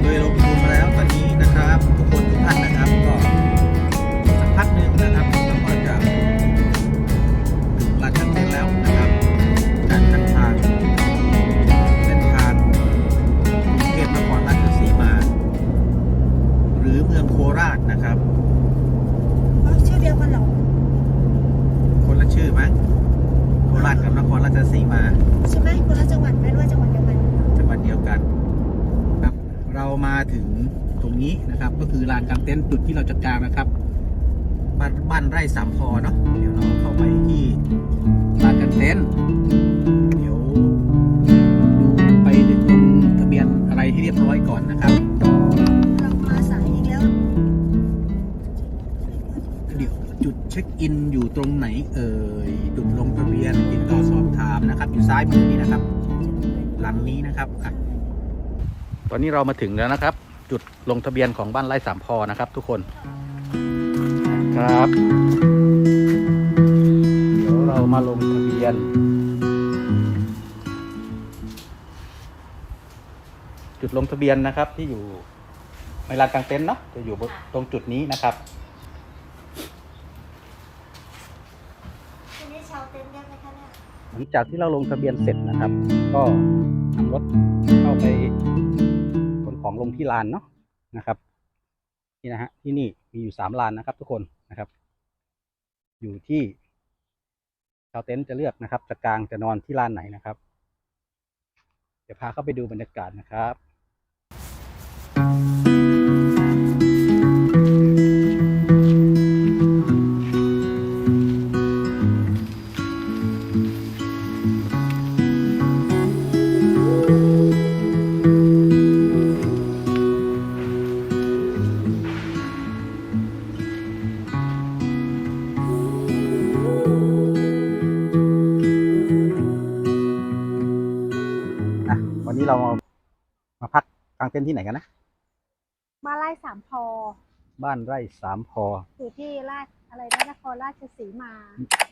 โดยลงทุนมาแล้วตอนนี้นะครับ ต็นท์จุดที่เราจะกางนะครับบ้านบ้านไร่สามพอเนาะเดี๋ยวเราเข้าไปที่ลานกางเต็นท์เดี๋ยวดูไปตรงทะเบียนอะไรให้เรียบร้อยก่อนนะครับเรามาสายอีกแล้วเดี๋ยวจุดเช็คอินอยู่ตรงไหนเอ่ยจุดลงทะเบียนติดต่อสอบถามนะครับ อยู่ซ้ายมือนี้นะครับ หลังนี้นะครับอะตอนนี้เรามาถึงแล้วนะครับ จุดลงทะเบียนของบ้านไร่สามพอนะครับ ทุกคนครับเดี๋ยวเรามาลงทะเบียน จุดลงทะเบียนนะครับที่อยู่ในลานกลางเต็นท์เนาะจะอยู่บนตรงจุดนี้นะครับทีนี้ชาวเต็นท์ได้ไหมคะเนี่ยหลังจากที่เราลงทะเบียนเสร็จนะครับ ก็นำรถเข้าไป ของลงที่ลานเนาะนะครับ นี่นะฮะที่นี่มีอยู่สามลานนะครับ ทุกคนนะครับ อยู่ที่ชาวเต็นท์จะเลือกนะครับ จะกลางจะนอนที่ลานไหนนะครับ เดี๋ยวพาเข้าไปดูบรรยากาศนะครับ เต็นท์ที่ไหนกันนะมาไล่สามพอ บ้านไร่สามพออยู่ที่ราชอะไรนะนครราชสีมา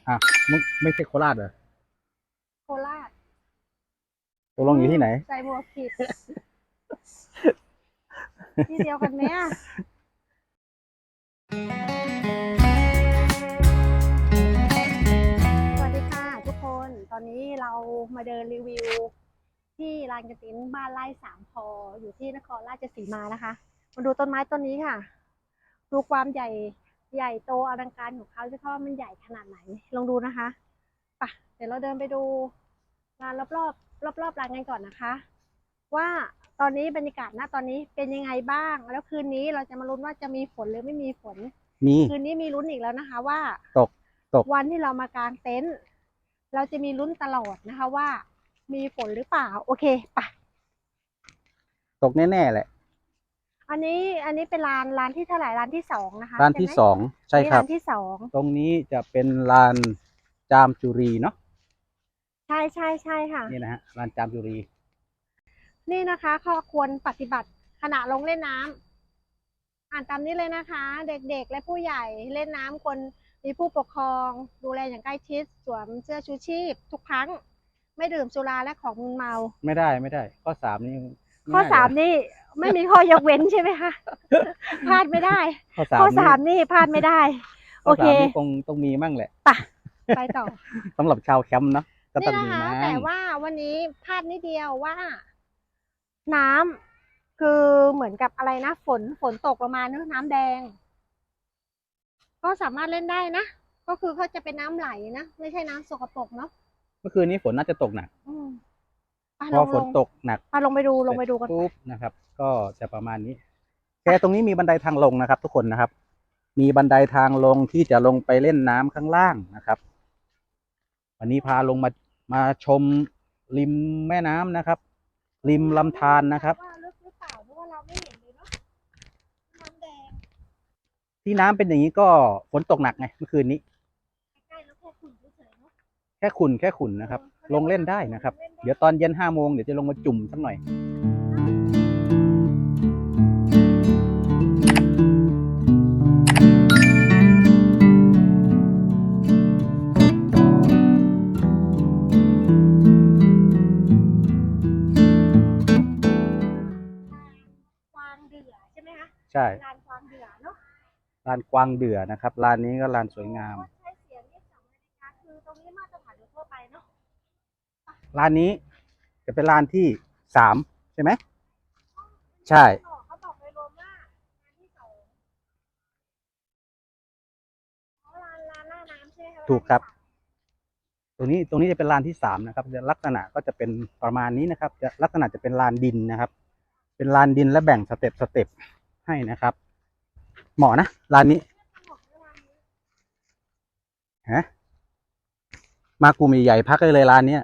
อะไม่ไม่ใช่โคราชเหรอโคราชตกลงอยู่ที่ไหน ใจบัวผิด ที่เดียวกันไหมอะสวัสดีค่ะทุกคน ตอนนี้เรามาเดินรีวิว ที่ลานกระตินบ้านไร่สามพออยู่ที่นครราชสีมานะคะ มาดูต้นไม้ต้นนี้ค่ะ ดูความใหญ่ใหญ่โตอลังการของเขาจะเข้าว่ามันใหญ่ขนาดไหน ลองดูนะคะไปะเดี๋ยวเราเดินไปดูลานรอบๆรอบๆลานกันก่อนนะคะ ว่าตอนนี้บรรยากาศณตอนนี้เป็นยังไงบ้าง แล้วคืนนี้เราจะมาลุ้นว่าจะมีฝนหรือไม่มีฝน มีคืนนี้มีลุ้นอีกแล้วนะคะ ว่าตกตกวันที่เรามากางเต็นท์เราจะมีลุ้นตลอดนะคะว่า มีฝนหรือเปล่า โอเคไปะตกแน่ๆแหละ อันนี้อันนี้เป็นลานลานที่เท่าไหร่ลานที่สองนะคะร้านที่ใช่ไหมสองใช่นี่ครับลานที่สองตรงนี้จะเป็นลานจามจุรีเนาะใช่ใช่ใช่ค่ะ นี่นะฮะลานจามจุรี นี่นะคะข้อควรปฏิบัติขณะลงเล่นน้ำอ่านตามนี้เลยนะคะ เด็กๆ และผู้ใหญ่เล่นน้ำควรมีผู้ปกครอง ดูแลอย่างใกล้ชิด สวมเสื้อชูชีพ ทุกครั้ง ไม่ดื่มสุราและของมึนเมา ไม่ได้ไม่ได้ ข้อสามนี่ข้อง่ยเลยสามนี่ไม่มีข้อยกเว้นใช่ไหมคะพลาดไม่ได้ ข้อสามข้อนี่สามนี่พลาดไม่ได้ข้อสามโอเคนี่คงต้องมีมั่งแหละไปไปต่อสำหรับชาวแคมป์เนาะก็ต้อนี่งมีนะคะมั่งแต่ว่าวันนี้พลาดนิดเดียวว่า น้ำคือเหมือนกับอะไรนะฝนฝนตกลงมาเนอะน้ำแดง ก็สามารถเล่นได้นะก็คือเขาจะเป็นน้ำไหลนะไม่ใช่น้ำสกปรกเนาะ เมื่อคืนนี้ฝนน่าจะตกหนักพอฝนตกหนักลงไปดูลงไปดูกันปุ๊บนะครับ ก็จะประมาณนี้แค่ตรงนี้มีบันไดทางลงนะครับ ทุกคนนะครับ มีบันไดทางลงที่จะลงไปเล่นน้ำข้างล่างนะครับ วันนี้พาลงมามาชมริมแม่น้ำนะครับ ริมลำธารนะครับที่น้ำเป็นอย่างนี้ก็ฝนตกหนักไงเมื่อคืนนี้ ค่ขุ่นเฉยๆเนาะแค่ขุนแค่ขุนนะครับ ลงเล่นได้นะครับ เดี๋ยวตอนเย็นห้าโมงเดี๋ยวจะลงมาจุ่มสักหน่อยกวางเดือใช่ไหมคะใช่ลานกวางเดือเนาะลานกวางเดือนะครับลานนี้ก็ลานสวยงาม ลานนี้จะเป็นลานที่สามใช่ไหม ใช่ เขาบอกไปรวมว่าลานที่สองอ๋อลานลานหน้าน้ำใช่ไหมคะถูกครับ ตรงนี้ตรงนี้จะเป็นลานที่สามนะครับจะลักษณะก็จะเป็นประมาณนี้นะครับ จะลักษณะจะเป็นลานดินนะครับ เป็นลานดินและแบ่งสเต็ปสเต็ปให้นะครับ เหมาะนะลานนี้ฮะมากลุ่มใหญ่ๆพักได้เลยลานเนี้ย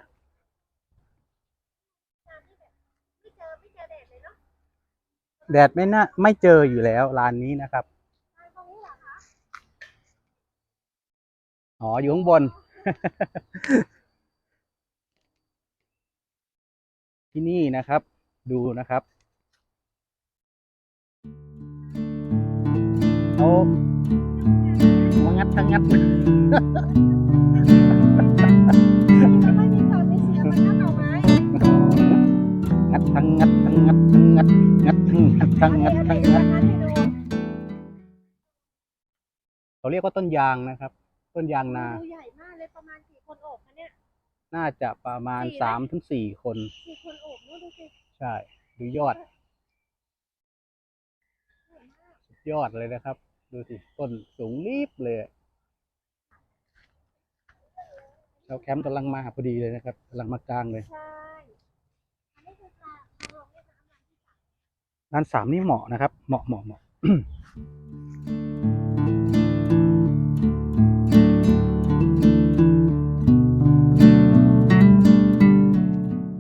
ไม่เจอไม่เจอเด็ดเลยเนาะ แดดไม่น่าไม่เจออยู่แล้วลานนี้นะครับอ๋ออยู่ข้างบน ที่นี่นะครับ ดูนะครับเขามางัดทั้งงัด งัดทั้งงัดทั้งงัดทั้งงัดงัดทั้งงัดทั้งงัดทั้งงัดเขาเรียกว่าต้นยางนะครับ ต้นยางนา ใหญ่มากเลยประมาณกี่คนโอบคะเนี่ยน่าจะประมาณสามถึงสี่คนกี่คนโอบนู่นดูสิใช่ดูยอดยอดเลยนะครับ ดูสิต้นสูงรีบเลยเราแคมป์กำลังมาพอดีเลยนะครับกำลังมากลางเลย ใช่อันนี้คือปลาปลาลงเนี่ยน้ำมัน ด้านสามนี่เหมาะนะครับ เหมาะเหมาะเหมาะ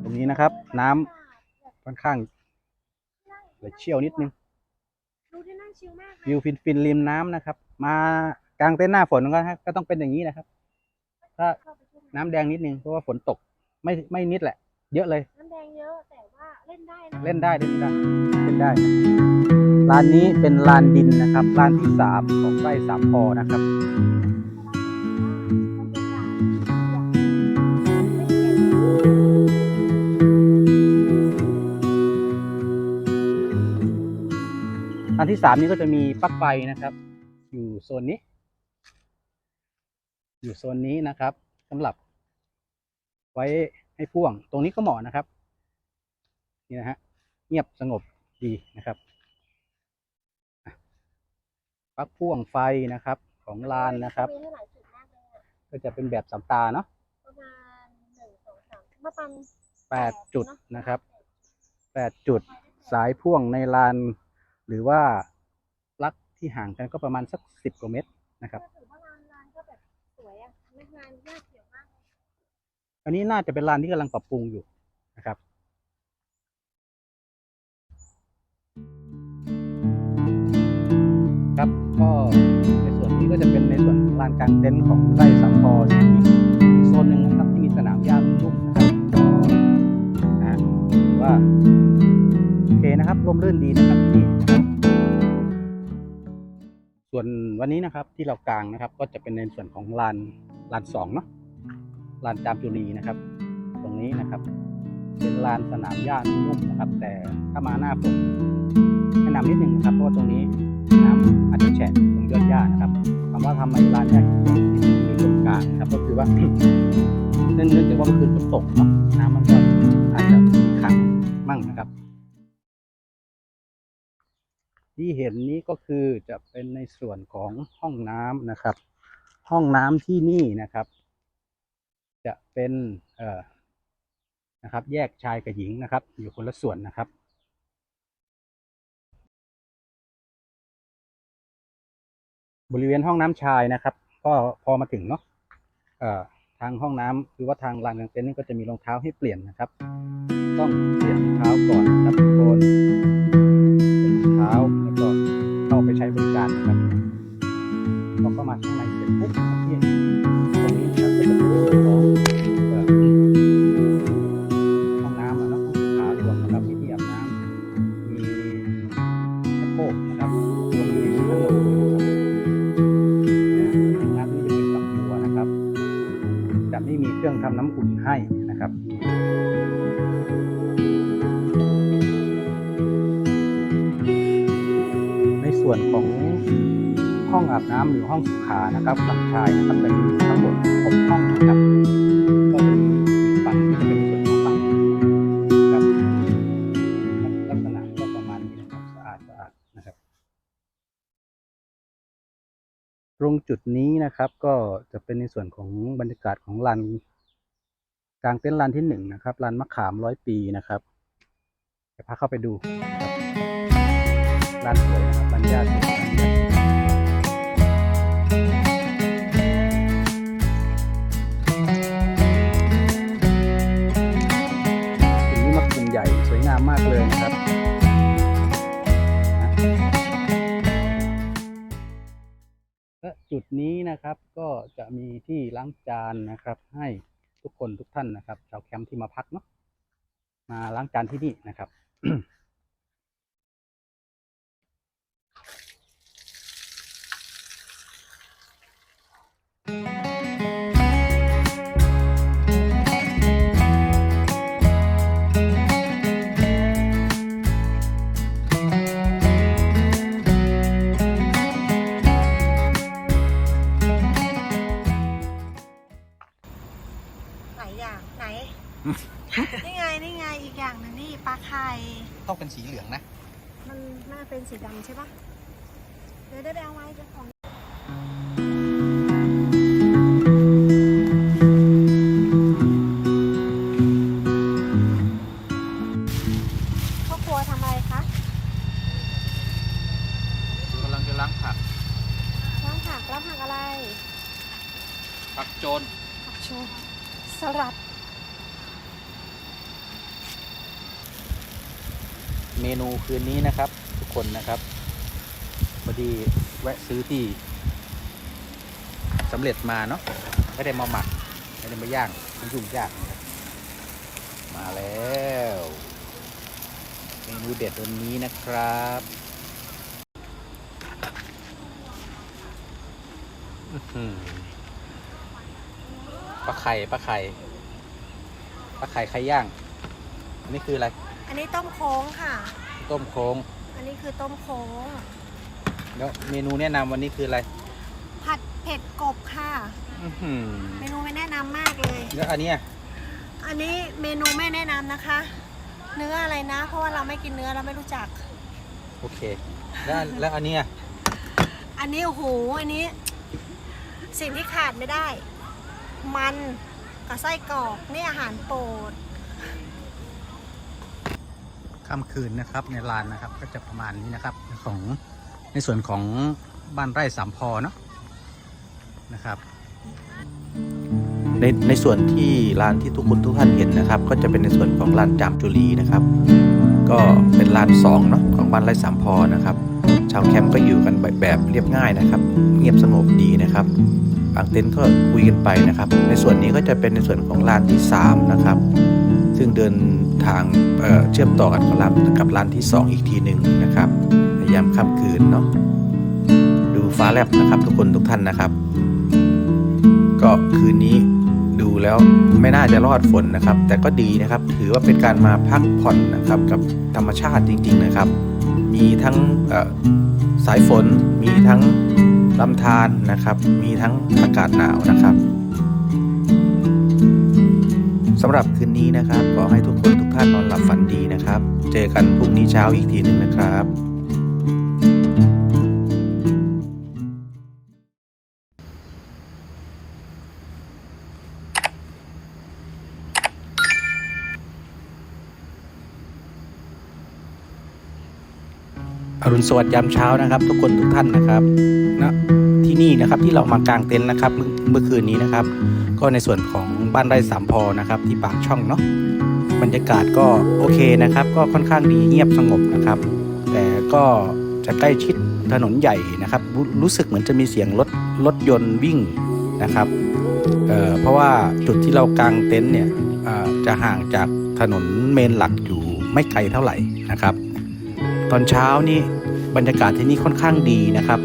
ตรงนี้นะครับ น้ำค่อนข้างไหลเชี่ยวนิดนึงดูที่นั่งชิลมากวิวฟินฟินริมน้ำนะครับ มากลางเต้นท์หน้าฝนก็ฮะก็ต้องเป็นอย่างนี้นะครับ ถ้าเข้าไปช่วยน้ำแดงนิดนึงเพราะว่าฝนตกไม่ไม่นิดแหละ เยอะเลย น้ำแดงเยอะแต่ว่า เล่นได้นะเล่นได้เล่นได้เล่นได้ลานนี้เป็นลานดินนะครับลานที่สามของไร่สามพอนะครับลานที่สามนี้ก็จะมีปลั๊กไฟนะครับ อยู่โซนนี้ อยู่โซนนี้นะครับสำหรับ ไว้ให้พ่วงตรงนี้ก็เหมาะนะครับ นี่นะฮะเงียบสงบดีนะครับอะปลั๊กพ่วงไฟนะครับของลานนะครับมีให้หลายจุดมากเลยอะก็จะเป็นแบบสามตาเนาะประมาณหนึ่งสองสามประมาณแปดจุดนะครับแปดจุดสายพ่วงในลาน หรือว่าปลั๊กที่ห่างกันก็ประมาณสักสิบกว่าเมตรนะครับก็ถือว่าลานลานก็แบบสวยอะไม่งานยากเขียวมากเลยอันนี้น่าจะเป็นลานที่กำลังปรับปรุงอยู่ ก็ในส่วนนี้ก็จะเป็นในส่วนลานกลางเต็นท์ของไร่สามพออีกอีกโซนหนึ่งนะครับที่มีสนามหญ้าลุ่มนะครับนะถือว่าโอเคนะครับร่มรื่นดีนะครับที่ส่วนวันนี้นะครับที่เรากลางนะครับ ก็จะเป็นในส่วนของลานลานสองเนาะลานจามจุรีนะครับ ตรงนี้นะครับ เป็นลานสนามหญ้านุ่มนะครับ แต่ถ้ามาหน้าฝนแนะนำนิดหนึ่งนะครับเพราะว่าตรงนี้ น้ำอาจจะแฉะตรงยอดหญ้านะครับคำว่าทำไมลานหญ้าแฉะคือตรงกลางนะครับก็คือว่าเนื่องจากว่ามื่อคืนฝนตกเนาะน้ำมันก็อาจจะมีขังมั่งนะครับ ที่เห็นนี้ก็คือจะเป็นในส่วนของห้องน้ำนะครับ ห้องน้ำที่นี่นะครับ จะเป็นเอ่อนะครับ แยกชายกับหญิงนะครับ อยู่คนละส่วนนะครับ บริเวณห้องน้ำชายนะครับ ก็พอมาถึงเนาะทางห้องน้ำหรือว่าทางลานกางเต็นท์นี่ก็จะมีรองเท้าให้เปลี่ยนนะครับ ต้องเปลี่ยนเท้าก่อนนะทุกคนเปลี่ยนเท้าแล้วก็เข้าไปใช้บริการนะครับพอเข้ามาข้างในเสร็จปุ๊บที่ตรงนี้นะครับจะเป็น เครื่องทำน้ำอุ่นในส่วนของห้องอาบน้ำหรือห้องสุขานะครับฝั่งชายนะครับจะมีทั้งหมด6ห้องนะครับ จุดนี้นะครับ ก็จะเป็นในส่วนของบรรยากาศของลานกลางเต็นลานที่หนึ่งนะครับลานมะขามร้อยปีนะครับจะพาเข้าไปดูลานสวยนะครับบรรยากาศสวยนะครับตรงนี้มะขุนใหญ่สวยงามมากเลยนะครับ จุดนี้นะครับ ก็จะมีที่ล้างจานนะครับ ให้ทุกคนทุกท่านนะครับ ชาวแคมป์ที่มาพักเนาะมาล้างจานที่นี่นะครับ สีดำใช่ปะเดี๋ยวได้ไปเอาไว้เจ้าของ พอดีแวะซื้อที่สำเร็จมาเนาะไม่ได้มาหมักไม่ได้มาย่างมันยุ่งยากนะครับมาแล้วเมนูเด็ดวันนี้นะครับอื้อหือปลาไข่ปลาไข่ปลาไข่ไข่ย่าง อันนี้คืออะไร อันนี้ต้มโค้งค่ะ ต้มโค้ง อันนี้คือต้มโค้ง แล้วเมนูแนะนำวันนี้คืออะไรผัดเผ็ดกบค่ะ อื้อหือเมนูไม่แนะนำมากเลย แล้วอันเนี้ยอันนี้เมนูไม่แนะนำนะคะ เนื้ออะไรนะ เพราะว่าเราไม่กินเนื้อเราไม่รู้จัก โอเค แล้วแล้วอันเนี้ยอันนี้โอ้โหอันนี้ สิ่งที่ขาดไม่ได้ มันกับไส้กรอกนี่อาหารโปรด ค่ำคืนนะครับในลานนะครับ ก็จะประมาณนี้นะครับของ ในส่วนของบ้านไร่สามพอเนาะนะครับในในส่วนที่ลานที่ทุกคนทุกท่านเห็นนะครับ ก็จะเป็นในส่วนของลานจามจุลีนะครับ ก็เป็นลานสองเนาะของบ้านไร่สามพอนะครับ ชาวแคมป์ก็อยู่กันแบบแบบเรียบง่ายนะครับ เงียบสงบดีนะครับบางเต็นท์ก็คุยกันไปนะครับ ในส่วนนี้ก็จะเป็นในส่วนของลานที่สามนะครับ ซึ่งเดินทางเเชื่อมต่อกันกับลานกับลานที่สองอีกทีหนึ่งนะครับในยามค่ำคืนเนาะดูฟ้าแลบนะครับ ทุกคนทุกท่านนะครับ ก็คืนนี้ดูแล้วไม่น่าจะรอดฝนนะครับ แต่ก็ดีนะครับ ถือว่าเป็นการมาพักผ่อนนะครับกับธรรมชาติจริง ๆนะครับ มีทั้งสายฝนมีทั้งลำธารนะครับ มีทั้งอากาศหนาวนะครับ สำหรับคืนนี้นะครับ ขอให้ทุกคนทุกท่านนอนหลับฝันดีนะครับ เจอกันพรุ่งนี้เช้าอีกทีหนึ่งนะครับอรุณสวัสดิ์ยามเช้านะครับ ทุกคนทุกท่านนะครับนะ ที่นี่นะครับที่เรามากางเต็นท์นะครับเมื่อคืนนี้นะครับ ก็ในส่วนของบ้านไร่สามพอนะครับที่ปากช่องเนาะบรรยากาศก็โอเคนะครับ ก็ค่อนข้างดีเงียบสงบนะครับ แต่ก็จะใกล้ชิดถนนใหญ่นะครับ รู้สึกเหมือนจะมีเสียงรถรถยนต์วิ่งนะครับเอ่อเพราะว่าจุดที่เรากางเต็นท์เนี่ยจะห่างจากถนนเมนหลักอยู่ไม่ไกลเท่าไหร่นะครับ ตอนเช้านี่บรรยากาศที่นี่ค่อนข้างดีนะครับ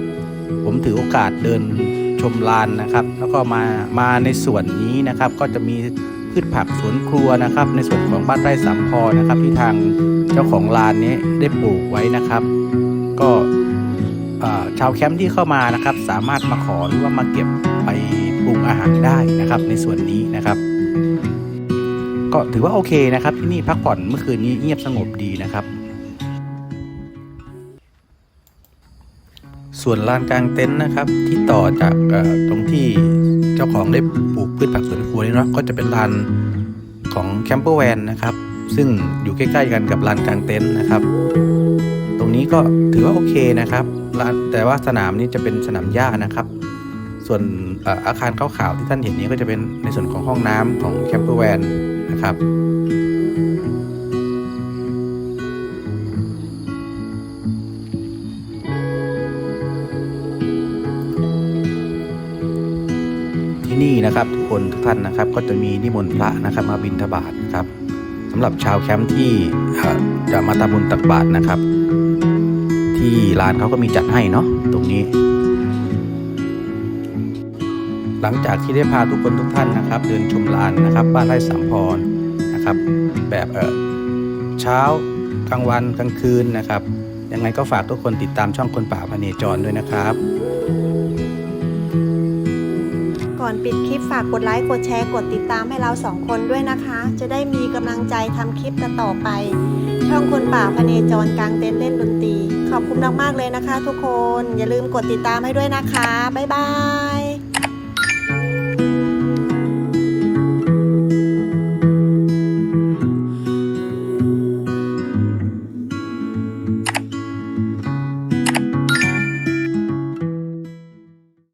ผมถือโอกาสเดินชมลานนะครับ แล้วก็มามาในส่วนนี้นะครับ ก็จะมีพืชผักสวนครัวนะครับ ในส่วนของบ้านไร่สามพอนะครับ ที่ทางเจ้าของลานนี้ได้ปลูกไว้นะครับ ก็ชาวแคมป์ที่เข้ามานะครับ สามารถมาขอหรือว่ามาเก็บไปปรุงอาหารได้นะครับ ในส่วนนี้นะครับ ก็ถือว่าโอเคนะครับที่นี่พักผ่อนเมื่อคืนนี้เงียบสงบดีนะครับ ส่วนลานกลางเต็นท์นะครับ ที่ต่อจากตรงที่เจ้าของได้ปลูกพืชผักสวนครัวนี่เนาะก็จะเป็นลานของแคมเปอร์แวนนะครับ ซึ่งอยู่ใกล้ๆกันกับลานกลางเต็นท์นะครับ ตรงนี้ก็ถือว่าโอเคนะครับแต่ว่าสนามนี้จะเป็นสนามหญ้านะครับ ส่วนอาคารขาวๆที่ท่านเห็นนี้ก็จะเป็นในส่วนของห้องน้ำของแคมเปอร์แวนนะครับ นี่นะครับทุกคนทุกท่านนะครับ ก็จะมีนิมนต์พระนะครับมาบิณฑบาตนะครับสำหรับชาวแคมป์ที่จะมาทำบุญตักบาตรนะครับ ที่ร้านเขาก็มีจัดให้เนาะตรงนี้ หลังจากที่ได้พาทุกคนทุกท่านนะครับ เดินชมลานนะครับ บ้านไร่สามพรนะครับ แบบเออเช้ากลางวันกลางคืนนะครับยังไงก็ฝากทุกคนติดตามช่องคนป่าพเนจรด้วยนะครับ ก่อนปิดคลิปฝากกดไลค์ กดแชร์ กดติดตามให้เราสองคนด้วยนะคะ จะได้มีกำลังใจทำคลิปต่อไป ช่องคนป่าพเนจรกลางเต็นท์เล่นดนตรี ขอบคุณมากๆเลยนะคะ ทุกคน อย่าลืมกดติดตามให้ด้วยนะคะ บ๊ายบาย